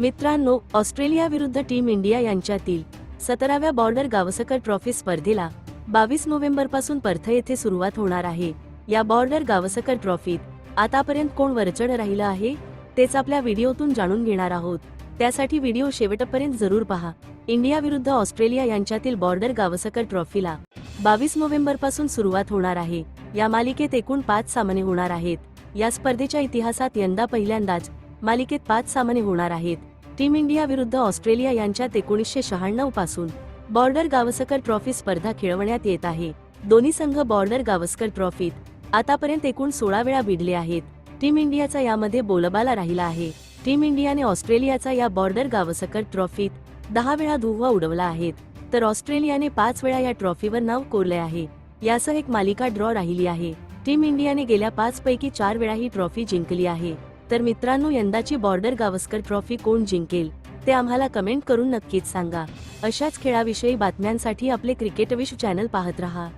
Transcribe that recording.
मित्रांनो ऑस्ट्रेलिया विरुद्ध team India यांच्यातील सतराव्या बॉर्डर गावसकर ट्रॉफी स्पर्धेला बावीस नोव्हेंबरपासून पर्थ येथे सुरुवात होणार आहे. या बॉर्डर गावसकर ट्रॉफीत आतापर्यंत कोण वरचढ राहिलं आहे तेच आपल्या व्हिडिओतून जाणून घेणार आहोत. त्यासाठी व्हिडिओ शेवटपर्यंत जरूर पहा. इंडिया विरुद्ध ऑस्ट्रेलिया यांच्यातील बॉर्डर गावसकर ट्रॉफीला बावीस नोव्हेंबरपासून सुरुवात होणार आहे. या मालिकेत एकूण पाच सामने होणार आहेत. या स्पर्धेच्या इतिहासात यंदा पहिल्यांदाच मालिकेत पाच सामने होणार आहेत. टीम इंडिया विरुद्ध ऑस्ट्रेलिया यांच्यात एकोणीसशे शहाण्णवपासून बॉर्डर गावस्कर ट्रॉफी स्पर्धा खेळवण्यात येत आहे. दोन्ही संघ बॉर्डर गावस्कर ट्रॉफीत आतापर्यंत एकूण सोळा वेळा भिडले आहेत. टीम इंडियाचा यामध्ये बोलबाला राहिला आहे. टीम इंडियाने ऑस्ट्रेलियाचा या बॉर्डर गावस्कर ट्रॉफीत दहा वेळा धुव्वा उडवला आहेत तर ऑस्ट्रेलियाने पाच वेळा या ट्रॉफीवर नाव कोरले आहे. यासह एक मालिका ड्रॉ राहिली आहे. टीम इंडियाने गेल्या पाच पैकी चार वेळा ही ट्रॉफी जिंकली आहे. तर मित्रांनो यंदाची बॉर्डर गावस्कर ट्रॉफी कोण जिंकेल ते आम्हाला कमेंट करून नक्कीच सांगा. अशाच खेळाविषयी बातम्यांसाठी आपले क्रिकेट विश्व चॅनल पाहत रहा.